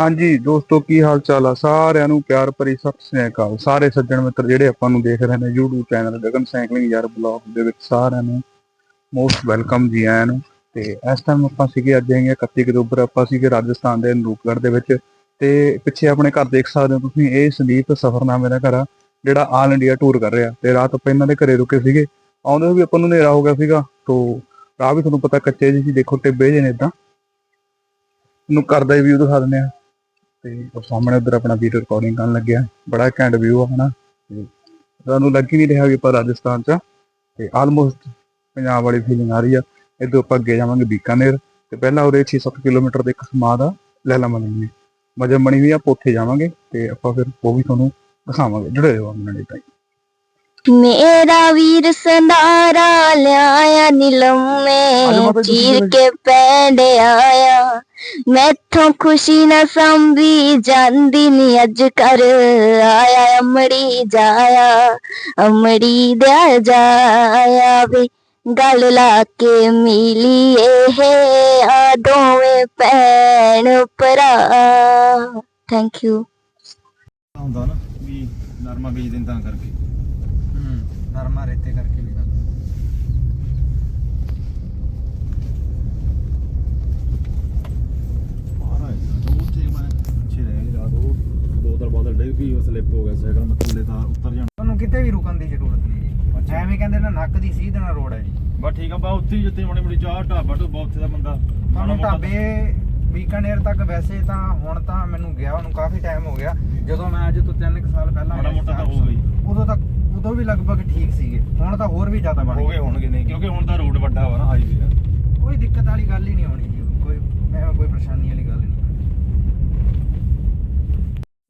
ਹਾਂਜੀ, ਦੋਸਤੋ, ਕੀ ਹਾਲ ਚਾਲ ਆ? ਸਾਰਿਆਂ ਨੂੰ ਪਿਆਰ ਭਰੀ ਸਤਿ ਸ੍ਰੀ ਅਕਾਲ। ਸਾਰੇ ਸੱਜਣ ਮਿੱਤਰ ਜਿਹੜੇ ਆਪਾਂ ਨੂੰ ਦੇਖ ਰਹੇ ਨੇ YouTube ਚੈਨਲ ਗਗਨ ਸਾਈਕਲਿੰਗ ਯਾਰ ਬਲੌਗ ਦੇ ਵਿੱਚ ਸਾਰਿਆਂ ਨੂੰ ਮੋਸਟ ਵੈਲਕਮ ਜੀ ਆਇਆਂ ਨੂੰ। ਤੇ ਇਸ ਟਾਈਮ ਆਪਾਂ ਸੀਗੇ, ਅੱਜ ਹੈਗੇ 31 ਅਕਤੂਬਰ ਆਪਾਂ ਸੀਗੇ ਰਾਜਸਥਾਨ ਦੇ ਨੂਪਗੜ੍ਹ ਦੇ ਵਿੱਚ। ਤੇ ਪਿੱਛੇ ਆਪਣੇ ਘਰ ਦੇਖ ਸਕਦੇ ਹੋ ਤੁਸੀਂ, ਇਹ ਸੰਦੀਪ ਸਫਰਨਾਮੇ ਦਾ ਘਰ ਆ, ਜਿਹੜਾ ਆਲ ਇੰਡੀਆ ਟੂਰ ਕਰ ਰਿਹਾ। ਤੇ ਰਾਤ ਆਪਾਂ ਇਹਨਾਂ ਦੇ ਘਰੇ ਰੁਕੇ ਸੀਗੇ। ਆਉਂਦੇ ਹੋਏ ਵੀ ਆਪਾਂ ਨੂੰ ਹਨੇਰਾ ਹੋ ਗਿਆ ਸੀਗਾ। ਤੋਂ ਰਾਹ ਵੀ ਤੁਹਾਨੂੰ ਪਤਾ ਕੱਚੇ ਜੀ ਸੀ, ਦੇਖੋ ਟਿੱਬੇ ਜਿਹੇ ਨੇ ਇਦਾਂ ਨੂੰ ਕਰਦਾ ਹੀ ਉਹ ਦਿਖਾ ਦਿੰਦੇ ਆ। ਤੇ ਉਹ ਸਾਹਮਣੇ ਉਧਰ ਆਪਣਾ ਵੀਡੀਓ ਰਿਕਾਰਡਿੰਗ ਕਰਨ ਲੱਗਿਆ। ਬੜਾ ਘੈਂਟ ਵਿਊ ਆ, ਹਨਾ? ਤੇ ਤੁਹਾਨੂੰ ਲੱਗ ਹੀ ਨਹੀਂ ਰਿਹਾ ਵੀ ਆਪਾਂ ਰਾਜਸਥਾਨ ਚ ਆ। ਤੇ ਆਲਮੋਸਟ ਪੰਜਾਬ ਵਾਲੀ ਫੀਲਿੰਗ ਆ ਰਹੀ ਆ। ਇਦੋਂ ਆਪਾਂ ਅੱਗੇ ਜਾਵਾਂਗੇ ਬੀਕਾਨੇਰ। ਤੇ ਪਹਿਲਾਂ ਉਹਦੇ 6-7 ਕਿਲੋਮੀਟਰ ਦੇ ਇੱਕ ਸਮਾਦ ਆ ਲੈਲਾ ਮਨੀ ਮਜਮ ਬਣੀ ਵੀ ਆ, ਆਪਾਂ ਉੱਥੇ ਜਾਵਾਂਗੇ ਤੇ ਆਪਾਂ ਫਿਰ ਉਹ ਵੀ ਤੁਹਾਨੂੰ ਦਿਖਾਵਾਂਗੇ। ਜੁੜੇ ਰਹੋ ਆਪਣੇ ਨਾਲ ਤਾਈ ਮੇਰਾ ਵੀਰ ਸੰਧਾਰਾ ਲਿਆਇਆ ਨਿਲਮ ਮੈਂ ਚੀਰ ਕੇ ਪੈਂਡ ਆਇਆ। ਮੈਥੋਂ ਖੁਸ਼ੀ ਨਾ ਸੰਭੀ ਜਾਂਦੀ ਨੀ ਅੱਜ ਕਰ ਆਇਆ ਅਮੜੀ ਜਾਇਆ ਅਮੜੀ ਦਿਆ ਜਾਇਆ ਵੇ। ਗਲ ਲਾ ਕੇ ਮਿਲੀ ਇਹ ਆ ਦੋਵੇਂ ਪੈਣ ਭਰਾ। ਥੈਂਕ ਯੂ ਨਰਮਾ ਬੀਜ ਦਿੰਦਾ ਕਰਕੇ ਗਿਆ ਸਾਈਕਲ ਮੈਂ ਥੱਲੇ ਤਾਂ ਉੱਤਰ ਜਾਣਾ। ਤੁਹਾਨੂੰ ਕਿਤੇ ਵੀ ਰੁਕਣ ਦੀ ਜ਼ਰੂਰਤ ਨਹੀਂ ਜੀ। ਐਵੇਂ ਕਹਿੰਦੇ ਨਾ ਨੱਕ ਦੀ ਸੀਧ ਨਾਲ ਰੋਡ ਹੈ ਜੀ। ਬਸ ਠੀਕ ਆ ਬਾ ਉੱਥੇ ਹੀ ਜਿੱਥੇ ਮਾੜੀ ਮੋਟੀ ਚਾਹ ਢਾਬਾ ਢੁੱਬਾ ਉੱਥੇ ਦਾ ਬੰਦਾ ਮਾੜਾ ਤੁਹਾਨੂੰ ਢਾਬੇ ਬੀਕਾਨੇਰ ਤੱਕ ਵੈਸੇ ਤਾਂ ਹੁਣ ਤਾਂ ਮੈਨੂੰ ਗਿਆ ਉਹਨੂੰ ਕਾਫੀ ਟਾਈਮ ਹੋ ਗਿਆ। ਜਦੋਂ ਮੈਂ ਅੱਜ ਤੋਂ 3 ਸਾਲ ਪਹਿਲਾਂ ਮਾੜਾ ਮੋਟਾ ਤਾਂ ਹੋ ਗਈ। ਉਦੋਂ ਤੱਕ ਉਦੋਂ ਵੀ ਲਗਭਗ ਠੀਕ ਸੀਗੇ। ਹੁਣ ਤਾਂ ਹੋਰ ਵੀ ਜ਼ਿਆਦਾ ਬਣ ਹੋ ਗਏ ਹੋਣਗੇ ਨਹੀਂ ਕਿਉਂਕਿ ਹੁਣ ਤਾਂ ਰੋਡ ਵੱਡਾ ਵਾ ਨਾ ਹਾਈਵੇ ਆ। ਕੋਈ ਦਿੱਕਤ ਵਾਲੀ ਗੱਲ ਹੀ ਨਹੀਂ ਹੋਣੀ ਜੀ। ਕੋਈ ਐਵੇਂ ਕੋਈ ਪਰੇਸ਼ਾਨੀ ਵਾਲੀ ਗੱਲ ਨਹੀਂ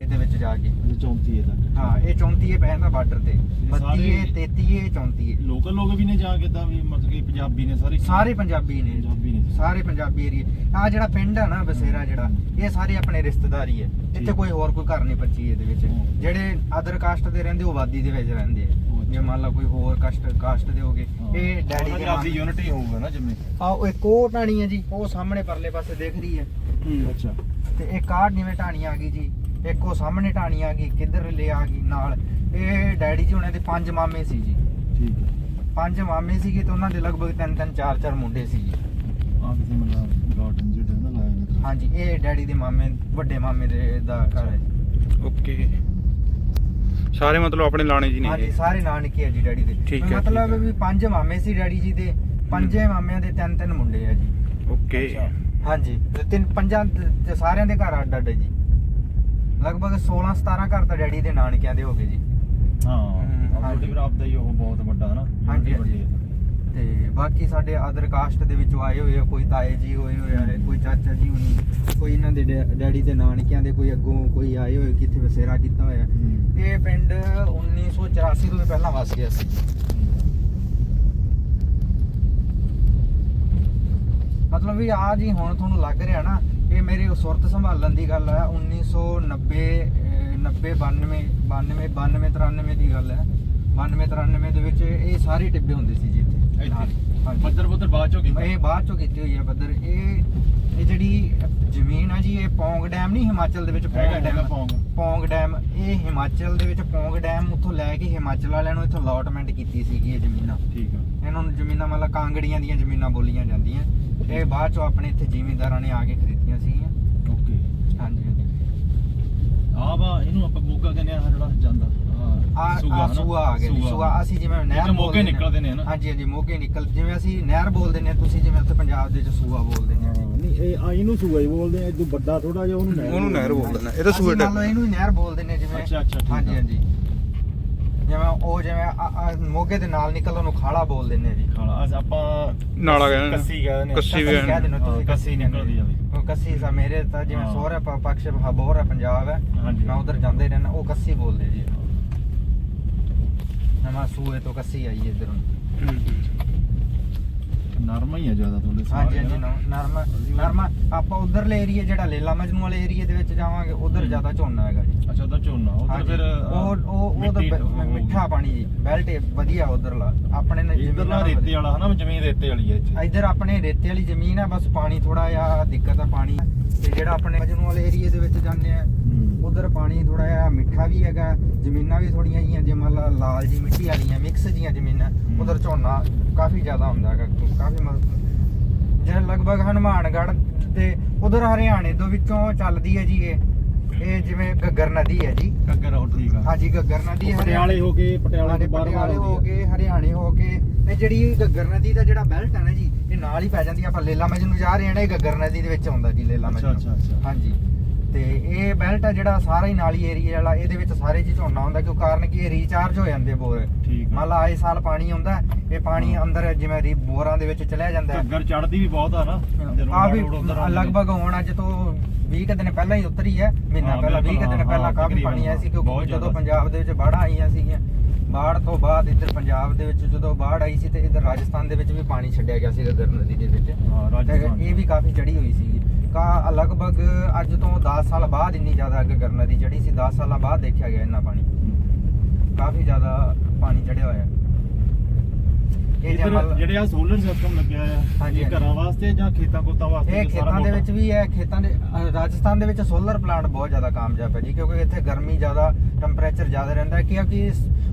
ਇਹਦੇ ਵਿੱਚ ਜਾ ਕੇ। ਇਹ 34 ਹੈ ਤੱਕ। ਹਾਂ ਇਹ 34 ਪੈ ਜਾਂਦਾ ਬਾਰਡਰ ਤੇ। ਸਾਰੇ- 32 33 34 ਲੋਕਲ ਲੋਕ ਵੀ ਨੇ ਜਾ ਕੇ ਤਾਂ ਵੀ ਮਤਲਬ ਕਿ ਪੰਜਾਬੀ ਨੇ ਸਾਰੇ? ਸਾਰੇ ਪੰਜਾਬੀ ਨੇ। ਪੰਜਾਬੀ ਨੇ। ਸਾਰੇ ਪੰਜਾਬੀ ਏਰੀਏ। ਆ ਜਿਹੜਾ ਪਿੰਡ ਆ ਨਾ ਬਸੇਰਾ ਜਿਹੜਾ ਇਹ ਸਾਰੇ ਆਪਣੇ ਰਿਸ਼ਤੇਦਾਰੀ ਹੈ ਇੱਥੇ। ਕੋਈ ਹੋਰ ਕੋਈ ਘਰ ਨਹੀਂ ਬੱਚੀ ਇਹਦੇ ਵਿੱਚ। ਜਿਹੜੇ ਅਦਰ ਕਾਸਟ ਦੇ ਰਹਿੰਦੇ ਉਹ ਆਬਾਦੀ ਦੇ ਵਿੱਚ ਰਹਿੰਦੇ ਆ। ਜੇ ਮੰਨ ਲਾ ਕੋਈ ਹੋਰ ਕਾਸਟ ਕਾਸਟ ਦੇ ਹੋਗੇ ਇਹ ਡੈਡੀ ਦੇ ਆਪਦੀ ਯੂਨਿਟੀ ਹੋਊਗਾ ਨਾ ਜਿਵੇਂ। ਆ ਉਹ ਇੱਕ ਉਹ ਢਾਣੀ ਹੈ ਜੀ ਉਹ ਸਾਹਮਣੇ ਪਰਲੇ ਪਾਸੇ ਦਿਖ ਰਹੀ ਹੈ ਅੱਛਾ। ਤੇ ਇੱਕ ਆਹ ਜਿਵੇਂ ਢਾਣੀ ਆ ਗਈ ਜੀ। ਇੱਕ ਉਹ ਸਾਹਮਣੇ ਢਾਣੀ ਆ ਗਈ ਕਿੱਧਰ ਲੈ ਆ ਗਈ ਨਾਲ। ਇਹ ਡੈਡੀ ਜੀ ਹੁਣਾਂ ਦੇ ਪੰਜ ਮਾਮੇ ਸੀ ਜੀ। ਠੀਕ ਹੈ। ਪੰਜ ਮਾਮੇ ਸੀਗੇ ਤੇ ਉਹਨਾਂ ਦੇ ਲਗਭਗ ਤਿੰਨ ਤਿੰਨ ਚਾਰ ਚਾਰ ਮੁੰਡੇ ਸੀ ਜੀ। ਆ ਕਿਸੇ ਮਤਲਬ ਗਾਰਡਨ ਜਿਹੜਾ ਨਾ ਲਾਇਆ ਨੇ ਹਾਂਜੀ ਇਹ ਡੈਡੀ ਦੇ ਮਾਮੇ ਵੱਡੇ ਮਾਮੇ ਦੇ ਦਾ ਘਰ ਹੈ। ਓਕੇ। ਸਾਰੇ ਮਤਲਬ ਆਪਣੇ ਲਾਣੇ ਜੀ ਹਾਂਜੀ ਸਾਰੇ ਨਾਨਕੇ ਆ ਜੀ ਡੈਡੀ ਦੇ। ਠੀਕ ਹੈ, ਮਤਲਬ। ਵੀ ਪੰਜ ਮਾਮੇ ਸੀ ਡੈਡੀ ਜੀ ਦੇ ਪੰਜੇ ਮਾਮਿਆਂ ਦੇ ਤਿੰਨ ਤਿੰਨ ਮੁੰਡੇ ਆ ਜੀ। ਓਕੇ। ਹਾਂਜੀ ਤੇ ਤਿੰਨ ਪੰਜਾਂ ਤੇ- ਸਾਰਿਆਂ ਦੇ ਘਰ ਅੱਡ ਅੱਡ ਜੀ। ਲਗਭਗ 16 17 ਘਰ ਤਾਂ ਡੈਡੀ ਦੇ ਨਾਨਕਿਆਂ ਦੇ ਹੋ ਗਏ ਜੀ ਹਾਂ ਆਪਣੀ ਹਾਂਜੀ। ਫਿਰ ਆਪਦਾ ਹੀ ਉਹ ਬਹੁਤ ਵੱਡਾ ਨਾ ਹਾਂਜੀ, ਹਾਂਜੀ। ਤੇ ਬਾਕੀ ਸਾਡੇ ਅਦਰ ਕਾਸਟ ਦੇ ਵਿੱਚੋਂ ਆਏ ਹੋਏ ਆ ਕੋਈ ਤਾਏ ਜੀ ਹੋਏ ਹੋਏ ਆ ਕੋਈ ਚਾਚਾ ਜੀ ਹੋਣੀ ਕੋਈ ਇਹਨਾਂ ਦੇ ਡੈ- ਡੈਡੀ ਦੇ ਨਾਨਕਿਆਂ ਦੇ ਕੋਈ ਅੱਗੋਂ ਕੋਈ ਆਏ ਹੋਏ ਕਿੱਥੇ ਵਸੇਰਾ ਕੀਤਾ ਹੋਇਆ। ਇਹ ਪਿੰਡ 1984 ਤੋਂ ਵੀ ਪਹਿਲਾਂ ਵਸ ਗਿਆ ਸੀ ਮਤਲਬ ਵੀ ਆ ਜੀ ਹੁਣ ਤੁਹਾਨੂੰ ਲੱਗ ਰਿਹਾ ਨਾ ਇਹ ਮੇਰੇ ਸੁਰਤ ਸੰਭਾਲਣ ਦੀ ਗੱਲ ਹੈ 1990 ਅਹ 90 92 92 92 93 ਦੀ ਗੱਲ ਹੈ। 92 93 ਦੇ ਵਿੱਚ ਇਹ ਸਾਰੇ ਟਿੱਬੇ ਹੁੰਦੇ ਸੀ ਜੀ ਇੱਥੇ। ਪੱਧਰ ਪੁੱਧਰ ਬਾਅਦ ਚੋਂ ਕੀਤਾ? ਇਹ ਬਾਅਦ ਚੋਂ ਕੀਤੀ ਹੋਈ ਹੈ ਬੱਦਰ ਇਹ ਇਹ ਜਿਹੜੀ ਜ਼ਮੀਨ ਆ ਜੀ ਇਹ ਪੌਂਗ ਡੈਮ ਨਹੀਂ ਹਿਮਾਚਲ ਦੇ ਵਿੱਚ ਪੌਂਗ ਡੈਮ। ਪੌਂਗ। ਡੈਮ ਇਹ ਹਿਮਾਚਲ ਦੇ ਵਿੱਚ ਪੌਂਗ ਡੈਮ ਉੱਥੋਂ ਲੈ ਕੇ ਹਿਮਾਚਲ ਵਾਲਿਆਂ ਨੂੰ ਇੱਥੋਂ ਅਲਾਟਮੈਂਟ ਕੀਤੀ ਸੀਗੀ ਇਹ ਜ਼ਮੀਨਾਂ। ਠੀਕ ਆ। ਇਹਨਾਂ ਨੂੰ ਜ਼ਮੀਨਾਂ ਮਤਲਬ ਕਾਂਗੜੀਆਂ ਦੀਆਂ ਜ਼ਮੀਨਾਂ ਬੋਲੀਆਂ ਜਾਂਦੀਆਂ। ਇਹ ਬਾਅਦ ਚੋਂ ਆਪਣੇ ਇੱਥੇ ਜ਼ਿਮੀਂਦਾਰਾਂ ਨੇ ਆ ਕੇ ਖਰੀਦੀਆਂ ਸੀਗੀਆਂ। ਓਕੇ। ਹਾਂਜੀ ਹਾਂਜੀ। ਆ ਵਾ ਇਹਨੂੰ ਆਪਾਂ ਮੋਗਾ ਕਹਿੰਦੇ ਆ ਜਿਹੜਾ ਜਾਂਦਾ। ਆ ਆ ਸੂਆ ਆ ਗਿਆ ਜੀ ਸੂਆ ਅਸੀਂ ਜਿਵੇਂ ਨਹਿਰ ਮੋਗੇ ਬੋਲਦੇ ਨੇ। ਨਿਕਲਦੇ ਨੇ ਨਾ ਹਾਂਜੀ ਹਾਂਜੀ ਮੋਗੇ ਨਿਕਲ ਜਿਵੇਂ ਅਸੀਂ ਨਹਿਰ ਬੋਲਦੇ ਨੇ ਤੁਸੀਂ ਜਿਵੇਂ ਉੱਥੇ ਪੰਜਾਬ ਦੇ ਵਿੱਚ ਸੂਆ ਬੋਲਦੇ ਨੇ। ਨਹੀਂ ਇਹ ਆ ਇਹਨੂੰ ਸੂਆ ਹੀ ਬੋਲਦੇ ਆ ਇਦੋਂ ਵੱਡਾ ਥੋੜਾ ਜਿਹਾ ਉਹਨੂੰ ਨਹਿਰ ਉਹਨੂੰ ਨਹਿਰ ਬੋਲਦੇ ਨੇ। ਇਹ ਤਾਂ ਅਸੀਂ ਸੂਏ ਮੰਨ ਲਓ ਇਹਨੂੰ ਹੀ ਨਹਿਰ ਬੋਲਦੇ ਨੇ ਜਿਵੇਂ। ਅੱਛਾ, ਅੱਛਾ, ਠੀਕ ਹਾਂਜੀ ਆ। ਹਾਂਜੀ। ਜਿਵੇਂ ਉਹ ਜਿਵੇਂ ਆ- ਆ ਮੋਗੇ ਦੇ ਨਾਲ ਨਿਕਲ ਉਹਨੂੰ ਖਾਲਾ ਬੋਲਦੇ ਨੇ ਜੀ ਖਾਲਾ ਅੱਜ ਆਪਾਂ ਨਾਲਾ ਕਹਿੰਦੇ ਨੇ। ਕੱਸੀ ਕਹਿੰਦੇ ਨੇ ਕੱਸੀ ਵੀ ਕਹਿ ਦਿੰਦੇ ਹੋ ਤੁਸੀਂ ਹਾਂ, ਕੱਸੀ ਨਿਕਲਦੀ ਆ ਵੀ। ਉਹ ਕੱਸੀ ਸਾ ਮੇਰੇ ਤਾਂ ਜਿਵੇਂ ਹਾਂ। ਸੋਹਰਾ ਪ- ਪਕਸ਼ ਹਬੋਰ ਹੈ ਪੰਜਾਬ ਹੈ ਹਾਂਜੀ। ਮੈਂ ਉਧਰ ਜਾਂਦੇ ਰਹਿਣਾ ਉਹ ਕੱਸੀ ਬੋਲਦੇ ਜੀ ਨਵਾਂ ਸੂਏ ਤੋਂ ਕੱਸੀ ਆਈ ਇੱਧਰ ਨੂੰ ਨਰਮਾ ਹੀ ਆ ਜ਼ਿਆਦਾ ਥੋੜੇ ਹਾਂਜੀ ਹਾਂਜੀ ਨਰਮਾ ਨਰਮਾ ਆਪਾਂ ਉਧਰਲੇ ਏਰੀਆ ਜਿਹੜਾ ਲੇਲਾ ਮਜਨੂ ਵਾਲੇ ਏਰੀਆ ਦੇ ਵਿੱਚ ਜਾਵਾਂਗੇ ਉਧਰ। ਜ਼ਿਆਦਾ ਝੋਨਾ ਹੈਗਾ ਜੀ। ਅੱਛਾ ਉਹਦਾ ਝੋਨਾ ਉਧਰ ਹਾਂਜੀ। ਫਿਰ ਉਹ ਉਹ ਉਹ ਤਾਂ ਮਿੱਟੀ- ਬ- ਉਹ- ਮਿੱਠਾ ਪਾਣੀ ਜੀ ਬੈਲਟ ਵਧੀਆ ਉਧਰਲਾ। ਆਪਣੇ ਨੇ ਇੱਧਰ ਨਾ ਰੇਤੇ ਵਾਲਾ ਹਨਾ ਜ਼ਮੀਨ ਰੇਤੇ ਵਾਲੀ ਹੈ ਇੱਥੇ। ਇੱਧਰ ਆਪਣੇ ਰੇਤੇ ਵਾਲੀ ਜ਼ਮੀਨ ਆ ਬਸ ਪਾਣੀ ਥੋੜਾ ਜਿਹਾ ਦਿੱਕਤ ਆ ਪਾਣੀ। ਤੇ ਜਿਹੜਾ ਆਪਣੇ ਮਜਨੂ ਵਾਲੇ ਏਰੀਏ ਦੇ ਵਿੱਚ ਜਾਂਦੇ ਆ ਉਧਰ ਪਾਣੀ ਥੋੜਾ ਜਿਹਾ ਮਿੱਠਾ ਵੀ ਹੈਗਾ ਜ਼ਮੀਨਾਂ ਵੀ ਥੋੜੀਆਂ ਜੀਆਂ ਜੇ ਮੰਨ ਲਾ ਲਾਲ ਜੀ ਮਿੱਟੀ ਵਾਲੀਆਂ ਮਿਕਸ ਜੀਆਂ ਜ਼ਮੀਨਾਂ ਉਧਰ ਝੋਨਾ ਕਾਫੀ ਜ਼ਿਆਦਾ ਹੁੰਦਾ ਹੈਗਾ ਕਾਫੀ ਮਤਲਬ ਜਿਹੜਾ ਲਗਭਗ ਹਨੂਮਾਨਗੜ੍ਹ ਤੇ ਉਧਰ ਹਰਿਆਣੇ ਤੋਂ ਵਿੱਚੋਂ ਚੱਲਦੀ ਹੈ ਜੀ ਇਹ ਇਹ ਜਿਵੇਂ ਗੱਗਰ ਨਦੀ ਹੈ ਜੀ। ਕੱਗਰ ਉਹ ਠੀਕ ਆ। ਹਾਂਜੀ ਗੱਗਰ ਨਦੀ ਹਰਿਆਣੇ- ਹੋ ਕੇ ਪਟਿਆਲੇ ਤੋਂ ਬਾਹਰ ਹੋ ਕੇ ਹਰਿਆਣੇ ਹੋ ਕੇ ਤੇ ਜਿਹੜੀ ਇਹ ਗੱਗਰ ਨਦੀ ਦਾ ਜਿਹੜਾ ਬੈਲਟ ਹੈ ਨਾ ਜੀ ਇਹ ਨਾਲ ਹੀ ਪੈ ਜਾਂਦੀ ਆ। ਆਪਾਂ ਲੇਲਾ ਮਜਨੂੰ ਜਾ ਰਹੇ ਹਾਂ ਨਾ ਇਹ ਗੱਗਰ ਨਦੀ ਦੇ ਵਿੱਚ ਆਉਂਦਾ ਜੀ ਲੇਲਾ ਮਜਨੂੰ ਅੱਛਾ ਅੱਛਾ। ਹਾਂਜੀ। ਤੇ ਇਹ ਬੈਲਟ ਆ ਜਿਹੜਾ ਸਾਰਾ ਹੀ ਨਾਲੀ ਏਰੀਆ ਵਾਲਾ ਇਹਦੇ ਵਿੱਚ ਸਾਰੇ ਜੀ ਝੋਨਾ ਹੁੰਦਾ ਕਿਉਂ ਕਾਰਨ ਕੀ ਇਹ ਰੀਚਾਰਜ ਹੋ ਜਾਂਦੇ ਬੋਰ। ਠੀਕ ਮੰਨ ਲਾ ਆਏ ਸਾਲ ਪਾਣੀ ਆਉਂਦਾ ਇਹ ਪਾਣੀ ਅੰਦਰ ਜਿਵੇਂ ਰੀ ਬੋਰਾਂ ਦੇ ਵਿੱਚ ਚਲਿਆ ਜਾਂਦਾ ਹੈ। ਕੱਗਰ ਚੜਦੀ ਵੀ ਬਹੁਤ ਆ ਨਾ ਜਦੋਂ ਆ ਵੀ। ਲਗਭਗ ਹੁਣ ਅੱਜ ਤੋਂ 20 ਕੁ ਦਿਨ ਪਹਿਲਾਂ ਹੀ ਉਤਰੀ ਹੈ ਮਹੀਨਾ ਪਹਿਲਾਂ 20 ਕੁ ਦਿਨ ਪਹਿਲਾਂ ਕਾਫੀ ਪਾਣੀ ਆਇਆ ਸੀ ਕਿਉਂਕਿ ਜਦੋਂ। ਪੰਜਾਬ ਦੇ ਵਿੱਚ ਬਾੜਾਂ ਆਈਆਂ ਸੀਗੀਆਂ ਬਾੜ ਤੋਂ ਬਾਅਦ ਇੱਧਰ ਪੰਜਾਬ ਦੇ ਵਿੱਚ ਜਦੋਂ ਬਾੜ ਆਈ ਸੀ ਤੇ ਇੱਧਰ ਰਾਜਸਥਾਨ ਦੇ ਵਿੱਚ ਵੀ ਪਾਣੀ ਛੱਡਿਆ ਗਿਆ ਸੀ ਗਗਰ ਨਦੀ ਦੇ ਵਿੱਚ। ਹਾਂ ਤੇ ਰਾਜਸਥਾਨ ਇਹ ਵੀ ਕਾਫੀ ਚੜੀ ਹੋਈ ਸੀ ਕਾ ਲਗਭਗ ਅੱਜ ਤੋਂ 10 ਸਾਲ ਬਾਅਦ ਇੰਨੀ ਜ਼ਿਆਦਾ ਗਗਰ ਨਦੀ ਚੜੀ ਸੀ 10 ਸਾਲਾਂ ਬਾਅਦ ਦੇਖਿਆ ਗਿਆ ਇੰਨਾ ਪਾਣੀ। ਕਾਫੀ ਜ਼ਿਆਦਾ ਪਾਣੀ ਚੜਿਆ ਹੋਇਆ। ਜੇ ਇੱਧਰ ਮੰਨ ਲਾ- ਜਿਹੜੇ ਆ ਸੋਲਰ ਸਿਸਟਮ ਲੱਗਿਆ ਆ ਹਾਂਜੀ, ਇਹ ਹਾਂਜੀ। ਘਰਾਂ ਵਾਸਤੇ ਜਾਂ ਖੇਤਾਂ ਕੋਤਾਂ ਵਾਸਤੇ ਇਹ ਕਿ ਸਾਰਾ ਖੇਤਾਂ ਦੇ ਮੋਟਰ? ਵਿੱਚ ਵੀ ਹੈ ਖੇਤਾਂ ਦੇ ਅਹ ਰਾਜਸਥਾਨ ਦੇ ਵਿੱਚ ਸੋਲਰ ਪਲਾਂਟ ਬਹੁਤ ਜ਼ਿਆਦਾ ਕਾਮਯਾਬ ਹੈ ਜੀ ਕਿਉਂਕਿ ਇੱਥੇ ਗਰਮੀ ਜ਼ਿਆਦਾ ਟੈਂਪਰੇਚਰ ਜ਼ਿਆਦਾ ਰਹਿੰਦਾ ਹੈ ਕਿਉਂਕਿ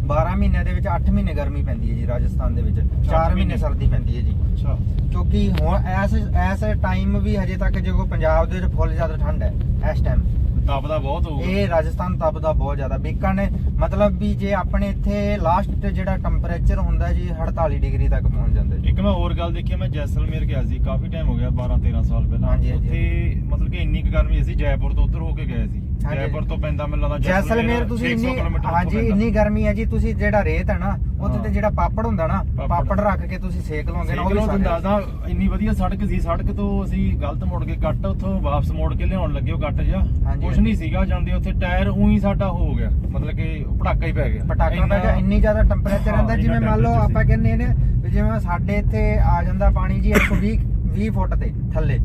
12 ਮਹੀਨਿਆਂ ਦੇ ਵਿੱਚ 8 ਮਹੀਨੇ ਗਰਮੀ ਪੈਂਦੀ ਹੈ ਜੀ ਰਾਜਸਥਾਨ ਦੇ ਵਿੱਚ 4 ਮਹੀਨੇ ਮਹੀਨੇ। ਸਰਦੀ ਪੈਂਦੀ ਹੈ ਜੀ ਅੱਛਾ ਕਿਉਂਕਿ ਹੁਣ ਐਸ ਐਸ ਟਾਈਮ ਵੀ ਹਜੇ ਤੱਕ ਜੋ ਪੰਜਾਬ ਦੇ ਵਿੱਚ ਫੁੱਲ ਜ਼ਿਆਦਾ ਠੰਡ ਹੈ ਇਸ ਟਾਈਮ ਤਪਦਾ ਬਹੁਤ ਹੋਊਗਾ। ਇਹ ਰਾਜਸਥਾਨ ਤਪਦਾ ਬਹੁਤ ਜ਼ਿਆਦਾ। ਬੀਕਾਨੇ ਮਤਲਬ ਵੀ ਜੇ ਆਪਣੇ ਇੱਥੇ ਲਾਸਟ ਜਿਹੜਾ ਟੈਂਪਰੇਚਰ ਹੁੰਦਾ ਜੀ 48 ਡਿਗਰੀ ਤੱਕ ਪਹੁੰਚ ਜਾਂਦਾ ਜੀ। ਇੱਕ ਮੈਂ ਹੋਰ ਗੱਲ ਦੇਖੀ ਮੈਂ ਜੈਸਲਮੇਰ ਗਿਆ ਸੀ ਕਾਫੀ ਟਾਈਮ ਹੋ ਗਿਆ 12 13 ਸਾਲ ਪਹਿਲਾਂ। ਉੱਥੇ ਮਤਲਬ ਕਿ ਇੰਨੀ ਗਰਮੀ ਸੀ ਜੈਪੁਰ ਤੋਂ ਉੱਧਰ ਹੋ ਕੇ ਗਏ ਸੀ। ਹਾਂਜੀ। ਜੈਪੁਰ ਤੋਂ ਪੈਂਦਾ ਮੈਨੂੰ ਲੱਗਦਾ ਜੈਸਲਮੇਰ ਤੁਸੀਂ 600 ਇੰਨੀ ਕਿਲੋਮੀਟਰ ਉੱਪਰ ਹਾਂਜੀ ਪੈਂਦਾ। ਇੰਨੀ ਗਰਮੀ ਹੈ ਜੀ ਤੁਸੀਂ ਜਿਹੜਾ ਰੇਤ ਹੈ ਨਾ ਉੱਥੇ ਤੇ ਹਾਂ। ਜਿਹੜਾ ਪਾਪੜ ਹੁੰਦਾ ਨਾ ਪਾਪੜ। ਪਾਪੜ ਰੱਖ ਕੇ ਤੁਸੀਂ ਸੇਕ ਲਓਗੇ ਨਾ ਉਹ ਵੀ ਸਾਡੇ- ਦੱਸਦਾ ਇੰਨੀ ਵਧੀਆ ਸੜਕ ਸੀ ਸੜਕ ਤੋਂ ਅਸੀਂ ਗਲਤ ਮੁੜ ਕੇ ਕੱਟ ਉੱਥੋਂ ਵਾਪਸ ਮੋੜ ਕੇ ਲਿਆਉਣ ਲੱਗੇ ਉਹ ਕੱਟ ਜਾ ਹਾਂਜੀ, ਕੁਝ। ਨਹੀਂ ਸੀਗਾ ਜਾਂਦੇ ਉੱਥੇ ਟਾਇਰ ਉਹੀ ਸਾਡਾ ਹੋ ਗਿਆ ਮਤਲਬ ਕਿ ਪਟਾਕਾ ਹੀ ਪੈ ਗਿਆ ਪਟਾਕਾ ਇੰਨਾ- ਇੰਨੀ ਜ਼ਿਆਦਾ ਟੈਂਪਰੇਚਰ ਹਾਂ, ਰਹਿੰਦਾ ਇੰਨਾ ਜਿਵੇਂ ਮੰਨ ਲਓ temperature ਆਪਾਂ ਸੀ। ਕਹਿੰਦੇ ਨੇ ਵੀ ਜਿਵੇਂ ਸਾਡੇ ਇੱਥੇ ਆ ਜਾਂਦਾ ਪਾਣੀ ਜੀ 120 20 ਫੁੱਟ ਤੇ ਥੱਲੇ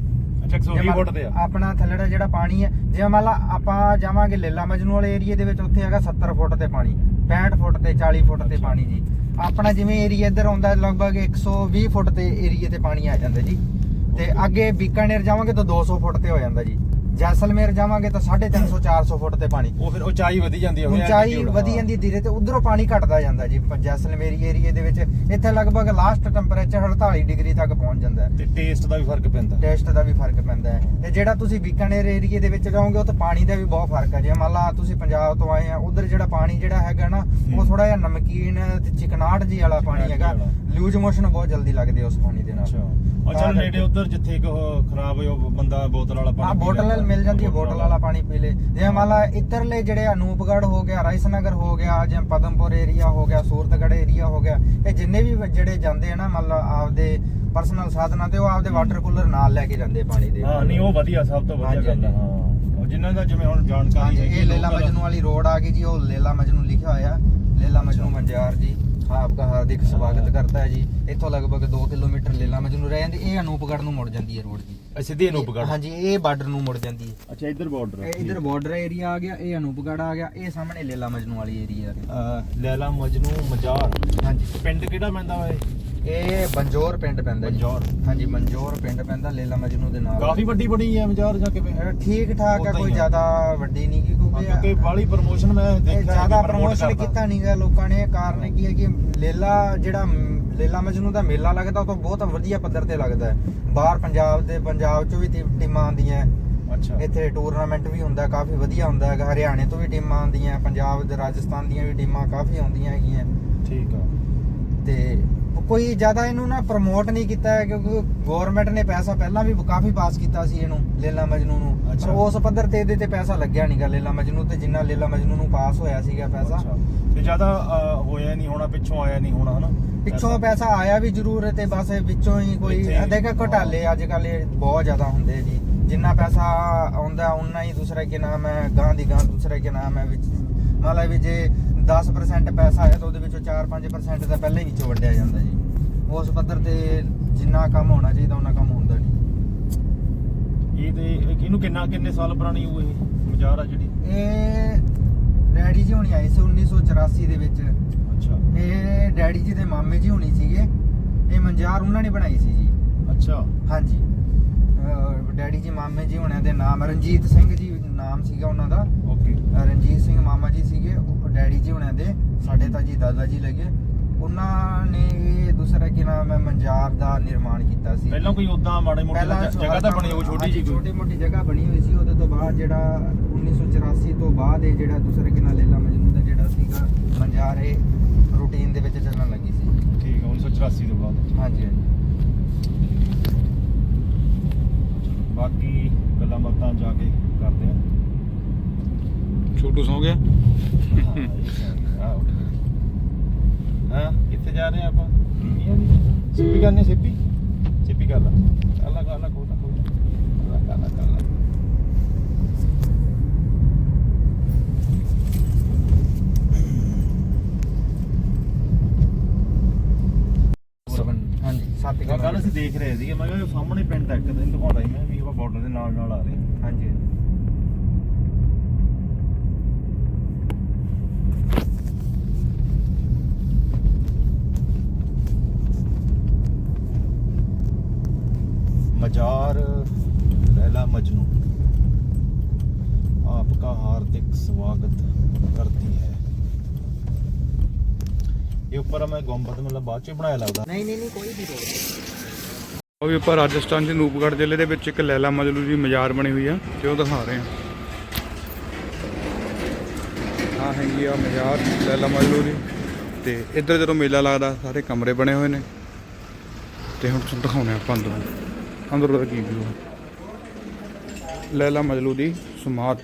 120 ਫੁੱਟ ਤੇ ਆ। ਆਪਣਾ ਥੱਲੜਾ ਜਿਹੜਾ ਪਾਣੀ ਹੈ ਜਿਵੇਂ ਮੰਨ ਲਾ ਆਪਾਂ ਜਾਵਾਂਗੇ ਲੇਲਾ ਮਜਨੂ ਵਾਲੇ ਏਰੀਆ ਦੇ ਵਿੱਚ ਉੱਥੇ ਹੈਗਾ 70 ਫੁੱਟ ਤੇ ਪਾਣੀ 65 ਫੁੱਟ ਤੇ 40 ਫੁੱਟ ਤੇ ਪਾਣੀ ਜੀ। ਆਪਣਾ ਜਿਵੇਂ ਏਰੀਆ ਇੱਧਰ ਆਉਂਦਾ ਲਗਭਗ 120 ਫੁੱਟ ਤੇ ਏਰੀਆ ਤੇ ਪਾਣੀ ਆ ਜਾਂਦਾ ਜੀ। ਤੇ ਅੱਗੇ ਬੀਕਾਨੇਰ ਜਾਵਾਂਗੇ ਤਾਂ 200 ਫੁੱਟ ਤੇ ਹੋ ਜਾਂਦਾ ਜੀ। ਜੈਸਲਮੇਰ ਜਾਵਾਂਗੇ ਤਾਂ 350 400 ਫੁੱਟ ਤੇ ਪਾਣੀ। ਉਹ ਫਿਰ ਉਚਾਈ ਵਧੀ ਜਾਂਦੀ ਹੈ ਉਚਾਈ ਵਧੀ ਹਾਂ। ਜਾਂਦੀ ਧੀਰੇ ਤੇ ਉਧਰੋਂ ਪਾਣੀ ਘਟਦਾ ਜਾਂਦਾ ਜੀ ਜੈਸਲਮੇਰੀ ਏਰੀਆ ਦੇ ਵਿੱਚ। ਇੱਥੇ ਲਗਭਗ ਲਾਸਟ ਟੈਂਪਰੇਚਰ 48 ਡਿਗਰੀ ਤੱਕ ਪਹੁੰਚ ਜਾਂਦਾ ਹੈ। ਤੇ ਟੇਸਟ ਦਾ ਵੀ ਫ਼ਰਕ ਪੈਂਦਾ। ਟੇਸਟ ਦਾ ਵੀ ਫ਼ਰਕ ਪੈਂਦਾ ਹੈ। ਤੇ ਜਿਹੜਾ ਤੁਸੀਂ ਬੀਕਾਨੇਰ ਏਰੀਏ ਦੇ ਵਿੱਚ ਜਾਓਗੇ ਉਹ ਤਾਂ ਪਾਣੀ ਦਾ ਵੀ ਬਹੁਤ ਫ਼ਰਕ ਹੈ ਜੇ ਮੰਨ ਲਾ ਤੁਸੀਂ ਪੰਜਾਬ ਤੋਂ ਆਏ ਆ ਉਧਰ ਜਿਹੜਾ ਪਾਣੀ ਜਿਹੜਾ ਹੈਗਾ ਨਾ ਉਹ। ਥੋੜਾ ਜਿਹਾ ਨਮਕੀਨ ਤੇ ਚਿਕਨਾਟ ਜੀ ਵਾਲਾ ਪਾਣੀ ਹੈਗਾ। ਲੂਜ ਮੋਸ਼ਨ ਬਹੁਤ ਜਲਦੀ ਲੱਗਦੇ ਉਸ ਪਾਣੀ ਦੇ ਨਾਲ। ਅੱਛਾ। ਨੇੜੇ ਉਧਰ ਜਿੱਥੇ ਕੋ ਖਰਾਬ ਹੋਇਆ ਬੰਦਾ ਬੋਤਲ ਵਾਲਾ ਪਾਣੀ ਹਾਂ ਲੈਂਦਾ। ਮਿਲ ਜਾਂਦੀ ਹੈ ਬੋਟਲ ਵਾਲਾ ਪਾਣੀ ਪੀ ਲੇ। ਜੇ ਮੰਨ ਲਾ ਇੱਧਰਲੇ ਜਿਹੜੇ ਅਨੂਪਗੜ੍ਹ ਹੋ ਗਿਆ ਰਾਈਸਨਗਰ ਹੋ ਗਿਆ ਜਾਂ ਪਦਮਪੁਰ ਏਰੀਆ ਹੋ ਗਿਆ ਸੂਰਤਗੜ੍ਹ ਏਰੀਆ ਹੋ ਗਿਆ ਇਹ ਜਿੰਨੇ ਵੀ ਜਿਹੜੇ ਜਾਂਦੇ ਆ ਨਾ ਮੰਨ ਲਾ ਆਪਦੇ ਪਰਸਨਲ ਸਾਧਨਾਂ ਤੇ ਉਹ ਆਪਦੇ ਵਾਟਰ ਕੂਲਰ ਨਾਲ ਲੈ ਕੇ ਜਾਂਦੇ ਪਾਣੀ ਦੇ। ਹਾਂ ਨਹੀਂ ਉਹ ਵਧੀਆ ਸਭ ਤੋਂ ਵਧੀਆ ਗੱਲ ਹੈ। ਹਾਂ। ਉਹ ਜਿਨ੍ਹਾਂ ਦਾ ਜਿਵੇਂ ਹੁਣ ਜਾਣਕਾਰੀ ਹੈਗੀ ਇਹ ਲੇਲਾ ਮਜਨੂ ਵਾਲੀ ਰੋਡ ਆ ਗਈ ਜੀ ਉਹ ਲੇਲਾ ਮਜਨੂ ਲਿਖਿਆ ਹੋਇਆ। ਲੇਲਾ ਮਜਨੂ ਮੰਜਾਰ ਜੀ। ਆਪਕਾ ਹਾਰਦਿਕ ਸਵਾਗਤ ਕਰਤਾ ਹੈ ਜੀ। ਇੱਥੋਂ ਲਗਭਗ 2 ਕਿਲੋਮੀਟਰ ਲੇਲਾ ਮਜਨੂ ਰਹਿ ਜਾਂਦੀ ਇਹ ਅਨੂਪਗੜ੍ਹ ਨੂੰ ਮੁੜ ਜਾਂਦੀ ਹੈ ਰੋਡ ਜੀ। ਸਿੱਧੀ ਅਨੂਪਗੜ੍ਹ ਹਾਂਜੀ ਇਹ ਬਾਰਡਰ ਨੂੰ ਮੁੜ ਜਾਂਦੀ ਹੈ। ਅੱਛਾ ਇੱਧਰ ਬਾਰਡਰ ਇਹ ਇਧਰ ਬਾਰਡਰ ਏਰੀਆ ਆ ਗਿਆ ਇਹ ਅਨੂਪਗੜ੍ਹ ਆ ਗਿਆ ਇਹ ਸਾਹਮਣੇ ਲੇਲਾ ਮਜਨੂ ਵਾਲੀ ਏਰੀਆ ਆ। ਗਿਆ ਲੈਲਾ ਮਜਨੂ ਮਜਾਰ। ਹਾਂਜੀ। ਪਿੰਡ ਕਿਹੜਾ ਪੈਂਦਾ ਵਾ ਇਹ? ਇਹ ਬੰਜੋਰ ਪਿੰਡ ਪੈਂਦਾ ਜੀ। ਬੰਜੌਰ। ਹਾਂਜੀ ਬੰਜੋਰ ਪਿੰਡ ਪੈਂਦਾ ਲੇਲਾ ਮਜਨੂ ਦੇ ਨਾਲ। ਕਾਫੀ ਵੱਡੀ ਬਣੀ ਹੈ ਮਜਾਰ ਜਾਂ ਕਿਵੇਂ? ਇਹ ਠੀਕ ਠਾਕ ਹੈ ਕੋਈ। ਜ਼ਿਆਦਾ ਵੱਡੀ ਨਹੀਂ ਗੀ ਹਾਂ, ਕਿਉਂਕਿ ਕਿਉਂਕਿ ਬਾਲੀ ਪ੍ਰਮੋਸ਼ਨ ਮੈਂ ਦੇਖਿਆ ਜ਼ਿਆਦਾ ਪ੍ਰਮੋਸ਼ਨ। ਕੀਤਾ ਨਹੀਂਗਾ ਲੋਕਾਂ ਨੇ। ਕਾਰਨ ਕੀ ਹੈ ਕਿ ਲੇਲਾ ਜਿਹੜਾ ਲੇਲਾ ਮਜਨੂ ਦਾ ਮੇਲਾ ਲੱਗਦਾ ਉਹ ਤਾਂ ਬਹੁਤ ਵਧੀਆ ਪੱਧਰ ਤੇ ਲੱਗਦਾ ਹੈ। ਬਾਹਰ ਪੰਜਾਬ ਦੇ ਪੰਜਾਬ ਚੋਂ ਵੀ ਟੀਮਾਂ ਆਉਂਦੀਆਂ ਅੱਛਾ। ਇੱਥੇ ਟੂਰਨਾਮੈਂਟ ਵੀ ਹੁੰਦਾ ਕਾਫੀ ਵਧੀਆ ਹੁੰਦਾ ਹੈਗਾ। ਹਰਿਆਣੇ ਤੋਂ ਵੀ ਟੀਮਾਂ ਆਉਂਦੀਆਂ ਪੰਜਾਬ ਦੇ ਰਾਜਸਥਾਨ ਦੀਆਂ ਵੀ ਟੀਮਾਂ ਕਾਫੀ ਆਉਂਦੀਆਂ ਹੈਗੀਆਂ। ਠੀਕ ਆ। ਤੇ ਕੋਈ ਜ਼ਿਆਦਾ ਇਹਨੂੰ ਨਾ ਪ੍ਰਮੋਟ ਨਹੀਂ ਕੀਤਾ ਕਿਉਂਕਿ ਗਵਰਨਮੈਂਟ ਨੇ ਪੈਸਾ ਪਹਿਲਾਂ ਵੀ ਕਾਫੀ ਪਾਸ ਕੀਤਾ ਸੀ ਇਹਨੂੰ ਲੇਲਾ ਮਜਨੂ ਨੂੰ। ਪਰ ਅੱਛਾ। ਉਸ ਪੱਧਰ ਤੇ ਇਹਦੇ ਤੇ ਪੈਸਾ ਲੱਗਿਆ ਨਹੀਂਗਾ ਲੇਲਾ ਮਜਨੂ ਤੇ ਜਿੰਨਾ ਲੇਲਾ ਮਜਨੂ ਨੂੰ ਪਾਸ ਹੋਇਆ ਸੀਗਾ ਪੈਸਾ। ਤੇ ਜ਼ਿਆਦਾ ਹੋਇਆ ਨਹੀਂ ਹੋਣਾ ਪਿੱਛੋਂ ਆਇਆ ਨਹੀਂ ਹੋਣਾ ਹਨਾ? ਪਿੱਛੋਂ ਪੈਸਾ। ਆਇਆ ਵੀ ਜ਼ਰੂਰ ਤੇ ਬਸ ਵਿੱਚੋਂ ਹੀ ਕੋਈ ਦੇਖ ਘਟਾਲੇ ਅੱਜ ਕੱਲ ਬਹੁਤ ਜ਼ਿਆਦਾ ਹੁੰਦੇ ਜੀ। ਜਿੰਨਾ ਪੈਸਾ ਆਉਂਦਾ ਉਨਾ ਹੀ ਦੂਸਰਾ ਕੀ ਨਾਮ ਹੈ ਗਾਂ ਦੀ ਗਾਂ ਦੂਸਰਾ ਕੀ ਨਾਮ ਹੈ ਵਿੱਚ। ਮੰਨ ਲਾ ਵੀ ਜੇ 10% ਪੈਸਾ ਆਇਆ ਤਾਂ ਉਹਦੇ ਵਿੱਚੋਂ 4-5% ਤਾਂ ਪਹਿਲਾਂ ਹੀ ਵਿੱਚੋਂ ਵੰਡਿਆ ਜਾਂਦਾ ਜੀ। ਉਸ ਪੱਧਰ ਤੇ ਜਿੰਨਾ ਕੰਮ ਹੋਣਾ ਚਾਹੀਦਾ ਉਹਨਾਂ ਕੰਮ ਹੁੰਦਾ ਨਹੀਂ ਇਹ ਤੇ ਇਹ- ਇਹਨੂੰ ਕਿੰਨਾ ਕਿੰਨੇ ਸਾਲ ਪੁਰਾਣੀ ਹੋਊ ਇਹ ਮਜਾਰ ਆ ਜਿਹੜੀ? ਇਹ ਡੈਡੀ ਜੀ ਹੁਣੀ ਆਏ ਸੀ 1984 ਦੇ ਵਿੱਚ। ਅੱਛਾ। ਇਹ ਡੈਡੀ ਜੀ ਦੇ ਮਾਮੇ ਜੀ ਹੁਣੀ ਸੀਗੇ। ਇਹ ਮੰਜਾਰ ਉਹਨਾਂ ਨੇ ਬਣਾਈ ਸੀ ਜੀ। ਅੱਛਾ। ਹਾਂਜੀ। ਡੈਡੀ ਜੀ ਮਾਮੇ ਜੀ ਹੁਣਾਂ ਦੇ ਨਾਮ ਰਣਜੀਤ ਸਿੰਘ ਜੀ ਨਾਮ ਸੀਗਾ ਉਹਨਾਂ ਦਾ ਓਕੇ ਅਹ ਰਣਜੀਤ ਸਿੰਘ ਮਾਮਾ ਜੀ ਸੀਗੇ ਉਹ ਡੈਡੀ ਜੀ ਹੁਣਾਂ ਦੇ ਸਾਡੇ ਤਾਂ ਜੀ ਦਾਦਾ ਜੀ ਲੱਗੇ। ਉਹਨਾਂ ਨੇ ਇਹ ਦੂਸਰਾ ਕੀ ਨਾਮ ਹੈ ਮੰਜਾਰ ਦਾ ਨਿਰਮਾਣ ਕੀਤਾ ਸੀ। ਪਹਿਲਾਂ ਕੋਈ ਉਦਾਂ ਮਾੜੇ ਮੋਟੇ ਪਹਿਲਾਂ ਜਗ੍ਹਾ ਤਾਂ ਬਣੀ ਉਹ ਛੋਟੀ ਜੀ ਕੋਈ? ਛੋਟੀ ਮੋਟੀ ਜਗ੍ਹਾ ਬਣੀ ਹੋਈ ਸੀ। ਉਹਦੇ ਤੋਂ ਬਾਅਦ ਜਿਹੜਾ 1984 ਤੋਂ ਬਾਅਦ ਇਹ ਜਿਹੜਾ ਦੂਸਰੇ ਕਿਨਾ ਲੇਲਾ ਮਜਨੂ ਦਾ ਜਿਹੜਾ ਸੀਗਾ ਮੰਜਾਰ ਇਹ ਰੂਟੀਨ ਦੇ ਵਿੱਚ ਚੱਲਣ ਲੱਗੀ ਸੀ। ਠੀਕ ਹੈ 1984 ਤੋਂ ਬਾਅਦ। ਹਾਂਜੀ ਹਾਂਜੀ। ਬਾਕੀ ਗੱਲਾਂ ਬਾਤਾਂ ਜਾ ਕੇ ਕਰਦੇ ਆ। ਛੋਟੂ ਸੌ ਗਿਆ? ਹਾਂ ਉੱਠ। ਹਾਂ ਕਿੱਥੇ ਜਾ ਰਹੇ ਆਪਾਂ? ਮੀਆਂ ਦੀ ਸਿੱਪੀ ਕਰਨੀ ਸਿੱਪੀ? ਸਿੱਪੀ ਕਰ ਲਾ। ਕਰ ਲਾ ਕਰ ਲਾ ਕੋਈ ਨਾ ਕੋਈ ਨਾ। ਕਰ ਲਾ ਕਰ ਲਾ ਹਾਂਜੀ 7 ਕੱਲ ਕੱਲ ਅਸੀਂ ਦੇਖ ਰਹੇ ਸੀਗੇ ਮੈਂ ਕਿਹਾ ਸਾਹਮਣੇ ਪਿੰਡ ਆ ਇੱਕ ਦਿਨ ਦਿਖਾਉਂਦਾ ਸੀ ਮੈਂ ਵੀ ਆਪਾਂ ਬਾਰਡਰ ਦੇ ਨਾਲ ਨਾਲ ਆ ਰਹੇ ਹਾਂਜੀ। मजार लैला मजनू आपका हार्दिक स्वागत करती है ਇਹ ਉੱਪਰ ਮੈਂ ਗੁੰਬਦ ਮਤਲਬ ਬਾਅਦ ਚ ਬਣਾਇਆ ਲੱਗਦਾ ਨਹੀਂ ਨਹੀਂ ਨਹੀਂ ਕੋਈ ਵੀ ਰੋਕ ਉਹ ਵੀ ਆਪਾਂ ਰਾਜਸਥਾਨ ਦੇ ਨੂਪਗੜ੍ਹ ਜ਼ਿਲ੍ਹੇ ਦੇ ਵਿੱਚ ਇੱਕ ਲੈਲਾ ਮਜਲੂ ਦੀ ਮਜ਼ਾਰ ਬਣੀ ਹੋਈ ਆ ਤੇ ਉਹ ਦਿਖਾ ਰਹੇ ਆ ਆ ਹੈਗੀ ਆ ਮਜ਼ਾਰ ਲੈਲਾ ਮਜਲੂ ਦੀ ਤੇ ਇੱਧਰ ਜਦੋਂ ਮੇਲਾ ਲੱਗਦਾ ਸਾਰੇ ਕਮਰੇ ਬਣੇ ਹੋਏ ਨੇ ਤੇ ਹੁਣ ਤੁਹਾਨੂੰ ਦਿਖਾਉਣੇ ਆਪਾਂ ਅੰਦਰੋਂ ਅੰਦਰੋਂ ਦਾ ਕੀ ਵਿਊ ਲੈਲਾ ਮਜਲੂ ਦੀ ਸਮਾਧ।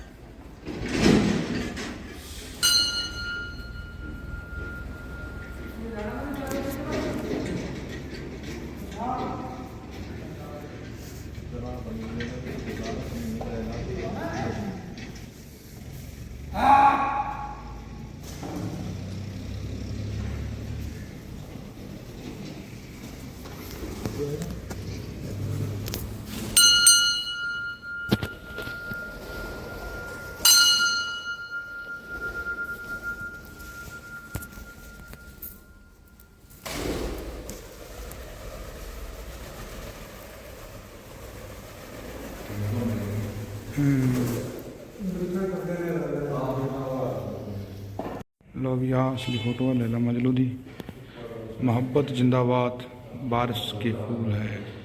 लो भी फ़ोटो है लैला मजलू मोहब्बत जिंदाबाद बारिश के फूल है।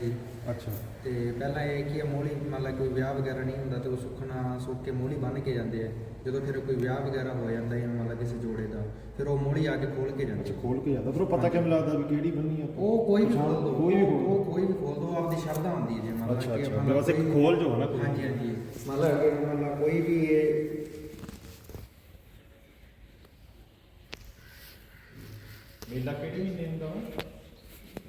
ਜੀ ਅੱਛਾ। ਤੇ ਪਹਿਲਾਂ ਇਹ ਕੀ ਹੈ ਮੋਹਲੀ ਮੰਨ ਲਾ ਕੋਈ ਵਿਆਹ ਵਗੈਰਾ ਨਹੀਂ ਹੁੰਦਾ ਤੇ ਉਹ ਸੁਖਣਾ ਸੁੱਖ ਕੇ ਮੋਹਲੀ ਬੰਨ ਕੇ ਜਾਂਦੇ ਆ। ਜਦੋਂ ਫਿਰ ਕੋਈ ਵਿਆਹ ਵਗੈਰਾ ਹੋ ਜਾਂਦਾ ਹੈ ਮੰਨ ਲਾ ਕਿਸੇ ਜੋੜੇ ਦਾ ਫਿਰ ਉਹ ਮੋਹਲੀ ਆ ਕੇ ਖੋਲ ਕੇ ਜਾਂਦੇ। ਆ। ਖੋਲ ਕੇ ਜਾਂਦਾ। ਫਿਰ ਉਹ ਪਤਾ ਕਿਵੇਂ ਲੱਗਦਾ ਵੀ ਕਿਹੜੀ ਬੰਨੀ ਆ? ਉਹ ਕੋਈ ਵੀ ਖੋਲ ਦੋ। ਕੋਈ ਵੀ ਖੋਲ ਉਹ ਕੋਈ ਵੀ ਖੋਲ ਦੋ ਆਪਦੀ ਸ਼ਰਧਾ ਹੁੰਦੀ ਹੈ ਜੀ ਮੰਨ ਲਾ ਅੱਛਾ, ਕਿ ਅੱਛਾ। ਮੰਨ ਲਾ ਬਸ ਇੱਕ ਕੋਈ- ਖੋਲ ਜੋ ਹੈ ਨਾ ਕੋਈ। ਹਾਂਜੀ ਹਾਂਜੀ। ਮੰਨ ਲਾ ਕਿ ਮੰਨ ਲਾ ਕੋਈ ਵੀ ਇਹ ਮੇਲਾ ਕਿਹੜੇ ਮਹੀਨੇ ਹੁੰਦਾ ਵਾ?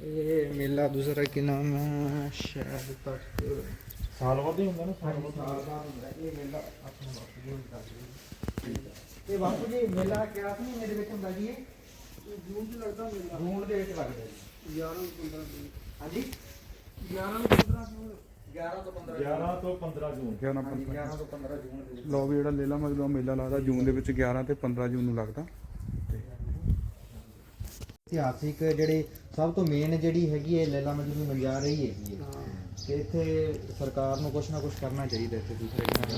ਇਹ ਮੇਲਾ ਦੂਸਰਾ ਕੀ ਨਾਮ ਹੈ? ਸ਼ਾਇਦ ਤੱਕ। ਸਾਲ ਬਾਅਦ ਹੀ ਹੁੰਦਾ ਨਾ ਸਾਲ ਬਾਅਦ ਸਾਲ ਬਾਅਦ ਹੁੰਦਾ। ਹੈ। ਇਹ ਮੇਲਾ ਆਪਣਾ ਬਾਪੂ ਜੀ ਹੁੰਦਾ ਜੀ ਇਹ ਬਾਪੂ ਜੀ ਮੇਲਾ ਕਿਆ ਸੀ? ਮੇਰੇ ਵਿੱਚ ਹੁੰਦਾ ਜੀ ਇਹ ਜੂਨ ਚ ਲੱਗਦਾ ਮੇਲਾ। ਜੂਨ ਦੇ ਵਿੱਚ ਲੱਗਦਾ ਜੀ। 11 ਤੋਂ 15 ਹਾਂਜੀ? 11 ਤੋਂ 15 ਜੂਨ। 11 ਤੋਂ 15 11 ਤੋਂ 15 ਜੂਨ। ਕਿਆ ਨਾ ਹਾਂਜੀ 11 ਤੋਂ 15 ਜੂਨ ਲੋ ਵੀ ਜਿਹੜਾ ਲੇਲਾ ਮਜਲੂ ਮੇਲਾ ਲੱਗਦਾ ਜੂਨ ਦੇ ਵਿੱਚ 11 ਤੇ 15 ਜੂਨ ਨੂੰ ਲੱਗਦਾ। ਇਤਿਹਾਸਿਕ ਜਿਹੜੇ ਸਭ ਤੋਂ ਮੇਨ ਜਿਹੜੀ ਹੈਗੀ ਹੈ ਲੈਲਾ ਮਜਨੂ ਮੰਜਾ ਰਹੀ ਹੈਗੀ ਹੈ। ਤੇ ਇੱਥੇ ਸਰਕਾਰ ਨੂੰ ਕੁਝ ਨਾ ਕੁਝ ਕਰਨਾ ਚਾਹੀਦਾ ਇੱਥੇ ਦੂਸਰੇ ਕਿਨਾਰੇ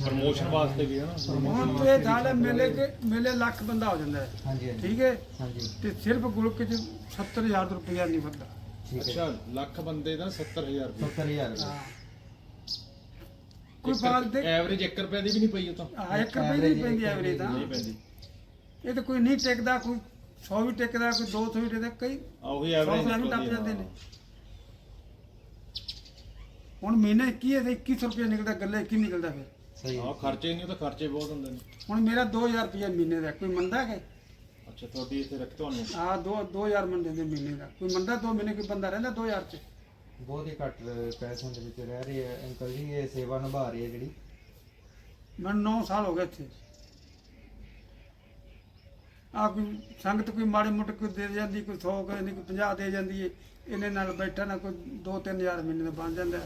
ਪ੍ਰਮੋਸ਼ਨ ਵਾਸਤੇ ਵੀ ਹੈ ਨਾ। ਹੁਣ ਤੇ ਨਾਲ ਮੇਲੇ ਕੇ ਮੇਲੇ ਲੱਖ ਬੰਦਾ ਹੋ ਜਾਂਦਾ ਹੈ। ਹਾਂਜੀ ਹਾਂਜੀ। ਠੀਕ ਹੈ? ਹਾਂਜੀ। ਤੇ ਸਿਰਫ ਗੁਲਕ ਚ 70000 ਰੁਪਇਆ ਨਹੀਂ ਵੱਧਦਾ। ਠੀਕ ਹੈ। ਅੱਛਾ ਲੱਖ ਬੰਦੇ ਦਾ 70000 ਰੁਪਏ 70000 ਹਾਂ। ਕੋਈ ਬਾਤ ਦੇ ਐਵਰੇਜ 1 ਰੁਪਏ ਦੀ ਵੀ ਨਹੀਂ ਪਈ ਉਹ ਤਾਂ। ਆ ਇੱਕ ਰੁਪਏ ਨਹੀਂ ਪੈਂਦੀ ਐਵਰੇਜ ਤਾਂ। ਨਹੀਂ ਪੈਂਦੀ। ਇਹ ਤਾਂ ਕੋਈ ਨਹੀਂ ਟਿਕਦਾ ਕੋਈ 100 ਵੀ ਟਿਕਦਾ ਕੋਈ 200 ਵੀ ਟਿਕਦਾ ਕਈ ਆ ਉਹੀ 100 ਐਵਰੇਜ ਵੀ ਟੱਪ ਜਾਂਦੇ ਨੇ। ਹੁਣ ਮਹੀਨੇ ਕੀ ਹੈ 2100 ਰੁਪਏ ਨਿਕਲਦਾ ਗੱਲੇ ਕੀ ਨਿਕਲਦਾ ਫਿਰ। ਸਹੀ ਹਾਂ। ਖਰਚੇ ਨਹੀਂ ਉਹ ਤਾਂ ਖਰਚੇ ਬਹੁਤ ਹੁੰਦੇ ਨੇ। ਹੁਣ ਮੇਰਾ 2000 ਰੁਪਏ ਮਹੀਨੇ ਦਾ ਕੋਈ ਮੰਦਾ ਹੈ? ਅੱਛਾ ਤੁਹਾਡੀ ਇੱਥੇ ਰੱਖ ਤੁਹਾਨੂੰ ਆ 2 2000 ਮੰਨ ਦਿੰਦੇ ਮਹੀਨੇ ਦਾ। ਕੋਈ ਮੰਦਾ 2 ਮਹੀਨੇ ਕੋਈ ਬੰਦਾ ਰਹਿੰਦਾ 2000 ਚ? ਬਹੁਤ ਹੀ ਘੱਟ ਪੈਸਿਆਂ ਦੇ ਵਿੱਚ ਰਹਿ ਰਹੇ ਆ ਅੰਕਲ ਜੀ ਇਹ ਸੇਵਾ ਨਿਭਾ ਰਹੀ ਹੈ ਜਿਹੜੀ। ਮੈਨੂੰ 9 ਸਾਲ ਹੋ ਗਏ ਇੱਥੇ। ਆ ਕੋਈ ਸੰਗਤ ਕੋਈ ਮਾੜੀ ਮੋਟੀ ਕੋਈ ਦੇ ਜਾਂਦੀ ਕੋਈ 100 ਕੋਈ ਨਹੀਂ ਕੋਈ 50 ਦੇ ਜਾਂਦੀ ਏ ਇਹਨੇ ਨਾਲ ਬੈਠਾ ਨਾ ਕੋਈ 2-3000 ਮਹੀਨੇ ਦਾ ਬਣ ਜਾਂਦਾ।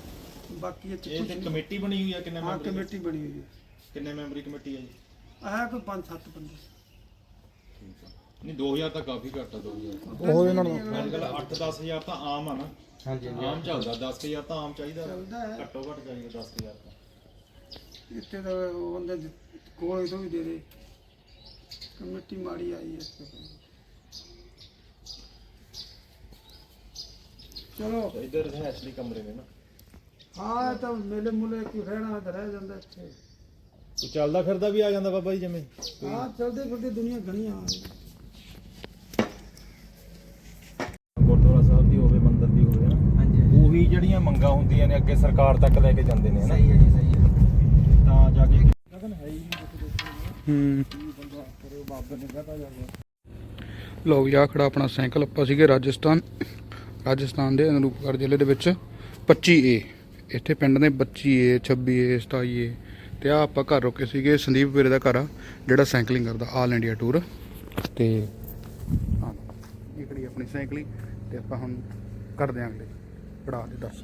ਬਾਕੀ ਇਹ ਚ ਇਹ ਕੁਛ ਤੇ। ਕਮੇਟੀ ਬਣੀ ਹੋਈ ਆ ਕਿੰਨੇ ਹਾਂ ਮੈਂਬਰੀ ਕਮੇਟੀ ਬਣੀ ਹੋਈ ਹੈ ਕਿੰਨੇ ਮੈਂਬਰੀ ਕਮੇਟੀ ਆ ਜੀ? ਆਹ ਕੋਈ 5-7 ਬੰਦੇ। ਨਹੀਂ 2000 ਤਾਂ ਕਾਫੀ ਘੱਟ ਆ 2000 ਉਹ ਇਹਨਾਂ ਨੂੰ ਅੱਜ ਕੱਲ 8-10000 ਤਾਂ ਆਮ ਆ ਨਾ। ਹਾਂਜੀ ਆਮ ਚੱਲਦਾ 10000 ਤਾਂ ਆਮ ਚਾਹੀਦਾ। ਚੱਲਦਾ ਹੈ। ਘੱਟੋ ਘੱਟ ਚਾਹੀਦਾ 10000 ਤਾਂ। ਇੱਥੇ ਤਾਂ ਉਹ ਬੰਦੇ ਕੋਲੇ ਤੋਂ ਵੀ ਦੇ ਦੇ। ਮਾੜੀ ਆਈ ਹੈ। ਇੱਥੇ ਚਲੋ। ਤੇ ਇੱਧਰ ਰਹਿਸ਼ ਲਈ ਕਮਰੇ ਨੇ ਨਾ। ਹਾਂ ਇਹ ਤਾਂ ਮੇਲੇ ਮੁਲੇ ਕੋਈ ਰਹਿਣਾ ਤਾਂ ਰਹਿ ਜਾਂਦਾ ਇੱਥੇ। ਕੋਈ ਚੱਲਦਾ ਫਿਰਦਾ ਵੀ ਆ ਜਾਂਦਾ ਬਾਬਾ ਜੀ ਜਿਵੇਂ ਹਾਂ ਚਲਦੇ ਫਿਰਦੇ ਦੁਨੀਆ ਘਣੀ ਆ। ਗੁਰਦੁਆਰਾ ਸਾਹਿਬ ਦੀ ਹੋਵੇ ਮੰਦਿਰ ਦੀ ਹੋਵੇ ਨਾ। ਹਾਂਜੀ ਉਹੀ ਜਿਹੜੀਆਂ ਮੰਗਾਂ ਹੁੰਦੀਆਂ ਨੇ ਅੱਗੇ ਸਰਕਾਰ ਤੱਕ ਲੈ ਕੇ ਜਾਂਦੇ ਨੇ ਨਾ। ਸਹੀ ਹੈ ਜੀ ਸਹੀ ਹੈ। ਤਾਂ ਜਾ ਕੇ ਲਗਨ ਹੈ ਹੀ ਨਹੀਂ। ਹੂੰ। ਨੇ ਕਹਤਾ ਜਾਂਦਾ ਲੋ ਵੀ ਆ ਖੜਾ ਆਪਣਾ ਸਾਈਕਲ, ਆਪਾਂ ਸੀਗੇ ਰਾਜਸਥਾਨ। ਰਾਜਸਥਾਨ ਦੇ ਅਨੂਪਗੜ੍ਹ ਜ਼ਿਲ੍ਹੇ ਦੇ ਵਿੱਚ 25A ਇੱਥੇ ਪਿੰਡ ਨੇ 25A 26A 27A ਤੇ ਆ ਆਪਾਂ ਘਰ ਰੁਕੇ ਸੀਗੇ, ਸੰਦੀਪ ਵੀਰੇ ਦਾ ਘਰ ਆ, ਜਿਹੜਾ ਸਾਈਕਲਿੰਗ ਕਰਦਾ ਆਲ ਇੰਡੀਆ ਟੂਰ ਤੇ ਹਾਂ ਇਹ ਖੜੀ ਆਪਣੀ ਸਾਈਕਲਿੰਗ ਤੇ ਆਪਾਂ ਹੁਣ ਕਰਦੇ ਆਂ ਅਗਲੇ ਪੜਾ ਦੇ ਦੱਸ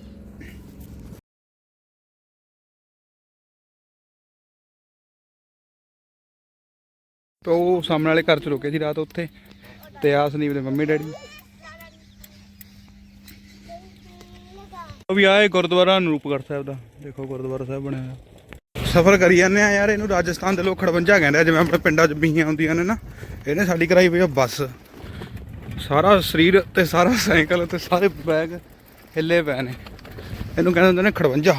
ਤੋ ਉਹ ਸਾਹਮਣੇ ਵਾਲੇ ਘਰ ਚ ਰੁਕੇ ਸੀ ਰਾਤ ਉੱਥੇ ਤੇ ਆ ਸੰਦੀਪ ਦੇ ਮੰਮੀ ਡੈਡੀ। ਉਹ ਵੀ ਆਏ ਗੁਰਦੁਆਰਾ ਅਨੂਪਗੜ੍ਹ ਸਾਹਿਬ ਦਾ। ਦੇਖੋ ਗੁਰਦੁਆਰਾ ਸਾਹਿਬ ਬਣਿਆ ਹੋਇਆ। ਸਫ਼ਰ ਕਰੀ ਜਾਂਦੇ ਆ ਯਾਰ, ਇਹਨੂੰ ਰਾਜਸਥਾਨ ਦੇ ਲੋਕ ਖੜਵੰਜਾ ਕਹਿੰਦੇ ਆ, ਜਿਵੇਂ ਆਪਣੇ ਪਿੰਡਾਂ 'ਚ ਬੀਹੀਆਂ ਹੁੰਦੀਆਂ ਨੇ ਨਾ, ਇਹਨੇ ਸਾਡੀ ਕਰਾਈ ਪਈ ਆ ਬੱਸ। ਸਾਰਾ ਸਰੀਰ ਤੇ ਸਾਰਾ ਸਾਈਕਲ ਤੇ ਸਾਰੇ ਬੈਗ ਹਿੱਲੇ ਪਏ ਨੇ। ਇਹਨੂੰ ਕਹਿੰਦੇ ਹੁੰਦੇ ਨੇ ਖੜਵੰਜਾ।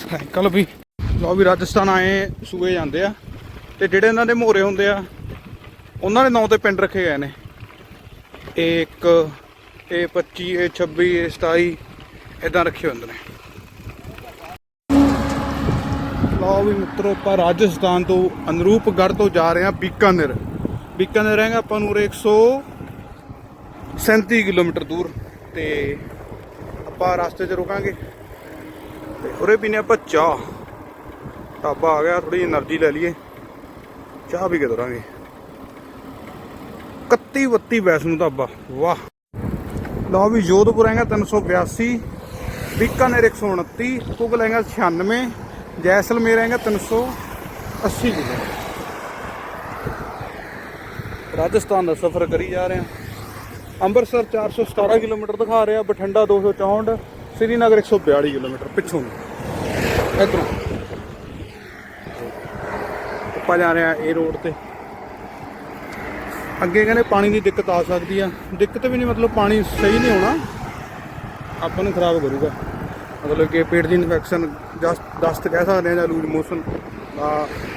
ਸਾਈਕਲ ਵੀ ਲੋ ਵੀ ਰਾਜਸਥਾਨ ਆਏ, ਸੂਏ ਜਾਂਦੇ ਆ। ਤੇ ਜਿਹੜੇ ਇਹਨਾਂ ਦੇ ਮੋਰੇ ਹੁੰਦੇ ਆ, ਉਹਨਾਂ ਦੇ ਨਾਂ ਤੇ ਪਿੰਡ ਰੱਖੇ ਗਏ ਨੇ। ਇਹ ਇੱਕ, ਇਹ 25 ਇਹ 26 ਇਹ 27 ਇਦਾਂ ਰੱਖੇ ਹੁੰਦੇ ਨੇ। ਲਓ ਵੀ ਮਿੱਤਰੋ, ਆਪਾਂ ਰਾਜਸਥਾਨ ਤੋਂ ਅਨਰੂਪਗੜ੍ਹ ਤੋਂ ਜਾ ਰਹੇ ਹਾਂ, ਬੀਕਾਨੇਰ। ਬੀਕਾਨੇਰ ਹੈਗਾ ਆਪਾਂ ਨੂੰ ਉਰੇ 137 ਕਿਲੋਮੀਟਰ ਦੂਰ। ਤੇ ਆਪਾਂ ਰਸਤੇ 'ਚ ਰੁਕਾਂਗੇ। ਤੇ ਉਰੇ ਪੀਨੇ ਆਪਾਂ ਚਾਹ। ਢਾਬਾ ਆ ਗਿਆ ਥੋੜੀ એનર્ਜੀ ਲੈ ਲਈਏ। ਚਾਹ ਵੀ ਕੇ ਦਰਾਂਗੇ 31 32 ਵੈਸ਼ਨੂ ਢਾਬਾ। ਵਾਹ। ਲਓ ਵੀ ਜੋਧਪੁਰ ਹੈਗਾ 382 ਬੀਕਾਨੇਰ 129 ਕੁਗਲ ਹੈਗਾ 96 ਜੈਸਲਮੇਰ ਹੈਗਾ 380 ਜ਼ਿਲ੍ਹਾ ਰਾਜਸਥਾਨ ਦਾ ਸਫ਼ਰ ਕਰੀ ਜਾ ਰਹੇ ਹਾਂ। ਅੰਮ੍ਰਿਤਸਰ 417 ਕਿਲੋਮੀਟਰ ਦਿਖਾ ਰਿਹਾ, ਬਠਿੰਡਾ 264 ਸ੍ਰੀਨਗਰ 142 ਕਿਲੋਮੀਟਰ ਪਿੱਛੋਂ। ਇਧਰੋਂ। ਆਪਾਂ ਜਾ ਰਹੇ ਆ ਇਹ ਰੋਡ ਤੇ। ਅੱਗੇ ਕਹਿੰਦੇ ਪਾਣੀ ਦੀ ਦਿੱਕਤ ਆ ਸਕਦੀ ਆ। ਦਿੱਕਤ ਵੀ ਨਹੀਂ, ਮਤਲਬ ਪਾਣੀ ਸਹੀ ਨਹੀਂ ਹੋਣਾ। ਆਪਾਂ ਨੂੰ ਖਰਾਬ ਕਰੂਗਾ। ਮਤਲਬ ਕਿ ਪੇਟ ਦੀ ਇਨਫੈਕਸ਼ਨ ਦਸਤ ਦਸਤ ਕਹਿ ਸਕਦੇ ਆ ਜਾਂ ਲੂਜ਼ ਮੋਸ਼ਨ ਦਾ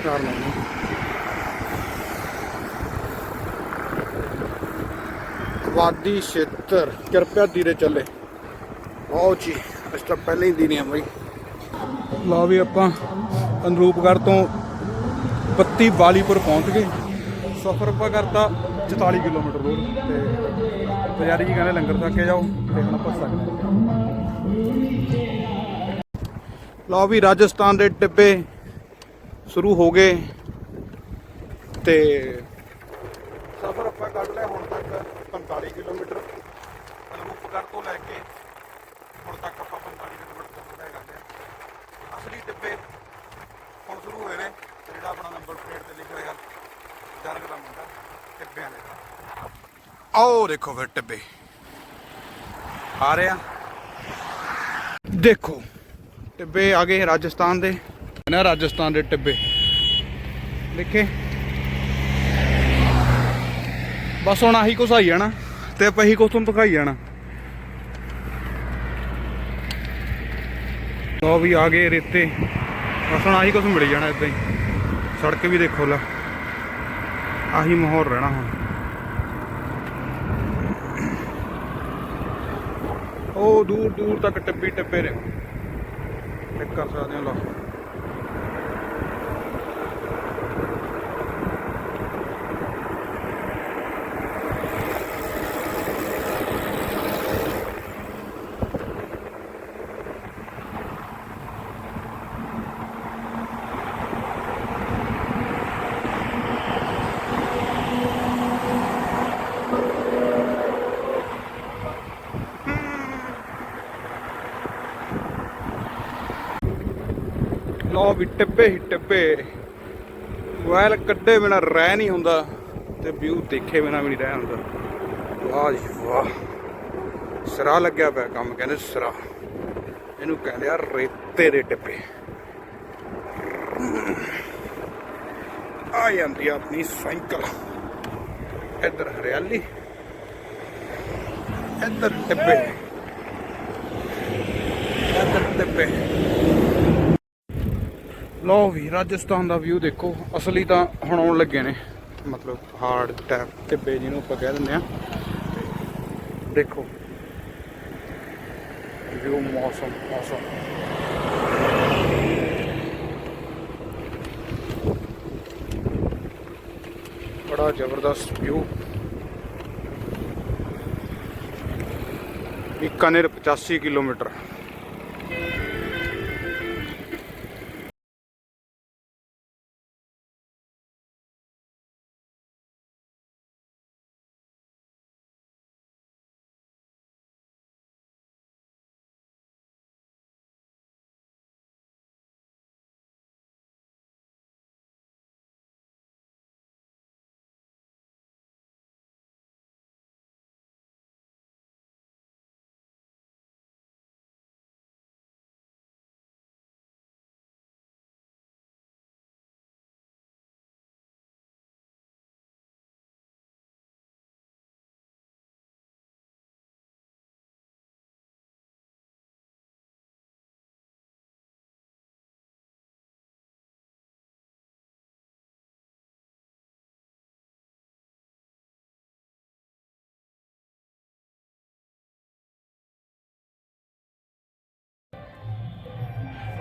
ਕਾਰਨ ਹੈ ਵਾਦੀ ਖੇਤਰ ਕਿਰਪਿਆ ਧੀਰੇ ਚੱਲੇ। ਆਓ ਜੀ, ਇਸ ਤਾਂ ਪਹਿਲਾਂ ਹੀ ਦੀਨੇ ਆ ਬਈ। ਲਓ ਵੀ ਆਪਾਂ ਅਨਰੂਪਗੜ੍ਹ ਤੋਂ ਪੱਤੀ ਬਾਲੀਪੁਰ ਪਹੁੰਚ ਗਏ। ਸਫ਼ਰ ਆਪਾਂ ਕਰਤਾ 44 ਕਿਲੋਮੀਟਰ ਦੂਰ ਤੇ ਪੁਜਾਰੀ ਜੀ ਕਹਿੰਦੇ, ਲੰਗਰ ਛਕ ਕੇ ਜਾਓ ਤੇ ਹੁਣ ਆਪਾਂ ਸਕਦੇ ਲਓ ਵੀ ਰਾਜਸਥਾਨ ਦੇ ਟਿੱਬੇ ਸ਼ੁਰੂ ਹੋ ਗਏ ਤੇ ਸਫ਼ਰ ਆਪਾਂ ਕੱਢ ਲਿਆ ਹੁਣ ਤੱਕ 45 ਕਿਲੋਮੀਟਰ। ਅਨਰੂਪਗੜ੍ਹ ਤੋਂ ਲੈ ਕੇ ਹੁਣ ਤੱਕ ਆਪਾਂ 45 ਕਿਲੋਮੀਟਰ ਤੋਂ ਤੈਅ ਕਰਦੇ ਹਾਂ ਅਸਲੀ ਟਿੱਬੇ ਹੁਣ ਸ਼ੁਰੂ ਹੋਏ ਨੇ ਤੇ ਜਿਹੜਾ ਆਪਣਾ ਨੰਬਰ ਪਲੇਟ ਤੇ ਲਿਖਿਆ ਹੋਇਆ ਜਰਗ ਦਾ ਮੁੰਡਾ ਟਿੱਬਿਆਂ ਦੇ ਆਓ ਦੇਖੋ ਫਿਰ ਟਿੱਬੇ। ਆ ਰਿਹਾ ਦੇਖੋ, ਟਿੱਬੇ ਆ ਗਏ ਰਾਜਸਥਾਨ ਦੇ। ਨਾ ਰਾਜਸਥਾਨ ਦੇ ਟਿੱਬੇ। ਦੇਖੇ? ਬਸ ਹੁਣ ਆਹੀ ਕੁਛ ਆਈ ਜਾਣਾ ਤੇ ਆਪਾਂ ਇਹੀ ਕੁਛ ਤੁਹਾਨੂੰ ਦਿਖਾਈ ਜਾਣਾ। ਲੋ ਵੀ ਆ ਗਏ ਰੇਤੇ। ਬਸ ਹੁਣ ਆਹੀ ਕੁਛ ਮਿਲ ਜਾਣਾ ਇਦਾਂ ਹੀ। ਸੜਕ ਵੀ ਦੇਖੋ ਲਾ। ਆਹੀ ਮਾਹੌਲ ਰਹਿਣਾ ਹੁਣ। ਉਹ ਦੂਰ ਦੂਰ ਤੱਕ ਟੱਬੀ ਟੱਬੇ ਰਹੇ। ਚੈੱਕ ਕਰ ਸਕਦੇ ਹੋ ਲਾ ਲਓ। ਵੀ ਟਿੱਬੇ ਹੀ ਟਿੱਬੇ। ਮੋਬਾਈਲ ਕੱਢੇ ਬਿਨਾ ਰਹਿ ਨਹੀਂ ਹੁੰਦਾ ਤੇ ਵਿਊ ਦੇਖੇ ਬਿਨਾ ਵੀ ਨਹੀਂ ਰਹਿ ਹੁੰਦਾ। ਵਾਹ ਜੀ ਵਾਹ। ਸਿਰਾ ਲੱਗਿਆ ਪਿਆ ਕੰਮ, ਕਹਿੰਦੇ ਸਰਾ। ਇਹਨੂੰ ਕਹਿੰਦੇ ਆ ਰੇਤੇ ਦੇ ਟਿੱਬੇ। ਆ ਜਾਂਦੀ ਆ ਆਪਣੀ ਸਾਈਕਲ। ਇੱਧਰ ਹਰਿਆਲੀ, ਇੱਧਰ ਟਿੱਬੇ। ਇੱਧਰ ਟਿੱਬੇ। ਲਓ ਵੀ, ਰਾਜਸਥਾਨ ਦਾ ਵਿਊ ਦੇਖੋ। ਅਸਲੀ ਤਾਂ ਹੁਣ ਆਉਣ ਲੱਗੇ ਨੇ। ਮਤਲਬ ਹਾਰਡ ਟੈਪ ਟਿੱਬੇ ਜਿਹਨੂੰ ਆਪਾਂ ਕਹਿ ਦਿੰਦੇ ਆ ਦੇਖੋ। ਵਿਊ ਮੌਸਮ ਮੌਸਮ। ਬੜਾ ਜ਼ਬਰਦਸਤ ਵਿਊ ਬੀਕਾਨੇਰ 85 ਕਿਲੋਮੀਟਰ।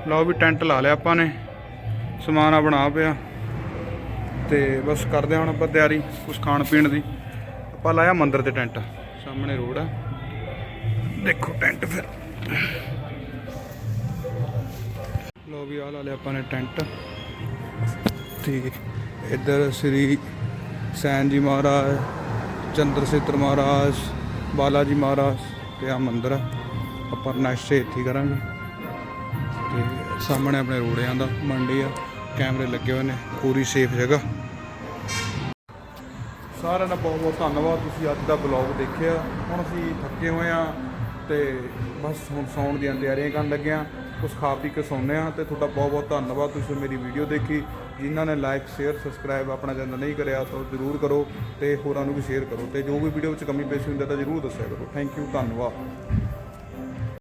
ਲਓ ਵੀ ਟੈਂਟ ਲਾ ਲਿਆ ਆਪਾਂ ਨੇ, ਸਮਾਨ ਆ ਬਣਾ ਪਿਆ। ਤੇ ਬਸ ਕਰਦੇ ਹਾਂ ਹੁਣ ਆਪਾਂ ਤਿਆਰੀ ਕੁਝ ਖਾਣ ਪੀਣ ਦੀ। ਆਪਾਂ ਲਾਇਆ ਮੰਦਰ ਤੇ ਟੈਂਟ, ਸਾਹਮਣੇ ਰੋਡ ਆ। ਦੇਖੋ ਟੈਂਟ ਫਿਰ। ਲਓ ਵੀ ਆ ਲਾ ਲਿਆ ਆਪਾਂ ਨੇ ਟੈਂਟ। ਠੀਕ ਹੈ ਇੱਧਰ ਸ੍ਰੀ ਸੈਨ ਜੀ ਮਹਾਰਾਜ, ਚੰਦਰ ਸ਼ੇਖਰ ਮਹਾਰਾਜ, ਬਾਲਾ ਜੀ ਮਹਾਰਾਜ, ਤੇ ਆ ਮੰਦਿਰ ਆਪਾਂ ਨੈਕਸਟ ਇੱਥੇ ਕਰਾਂਗੇ। ਸਾਹਮਣੇ ਆਪਣੇ ਰੋੜਿਆਂ ਦਾ ਮੰਡੀ ਆ, ਕੈਮਰੇ ਲੱਗੇ ਹੋਏ ਨੇ, ਪੂਰੀ ਸੇਫ ਜਗ੍ਹਾ। ਸਾਰਿਆਂ ਦਾ ਬਹੁਤ ਬਹੁਤ ਧੰਨਵਾਦ, ਤੁਸੀਂ ਅੱਜ ਦਾ ਬਲੌਗ ਦੇਖਿਆ। ਹੁਣ ਅਸੀਂ ਥੱਕੇ ਹੋਏ ਆ ਤੇ ਬਸ ਹੁਣ ਸੌਣ ਦੀਆਂ ਤਿਆਰੀਆਂ ਕਰਨ ਲੱਗੇ ਆ। ਕੁਝ ਖਾ ਪੀ ਕੇ ਸੌਂਦੇ ਆ ਤੇ ਤੁਹਾਡਾ ਬਹੁਤ ਬਹੁਤ ਧੰਨਵਾਦ, ਤੁਸੀਂ ਮੇਰੀ ਵੀਡੀਓ ਦੇਖੀ। ਜਿਨ੍ਹਾਂ ਨੇ ਲਾਈਕ ਸ਼ੇਅਰ ਸਬਸਕ੍ਰਾਈਬ ਆਪਣਾ ਚੈਨਲ ਨਹੀਂ ਕਰਿਆ, ਤਾਂ ਜ਼ਰੂਰ ਕਰੋ ਤੇ ਹੋਰਾਂ ਨੂੰ ਵੀ ਸ਼ੇਅਰ ਕਰੋ ਤੇ ਜੋ ਵੀ ਵੀਡੀਓ ਵਿੱਚ ਕਮੀ ਪੇਸ਼ੀ ਹੁੰਦਾ ਤਾਂ ਜ਼ਰੂਰ ਦੱਸਿਆ ਕਰੋ। ਥੈਂਕ ਯੂ ਧੰਨਵਾਦ।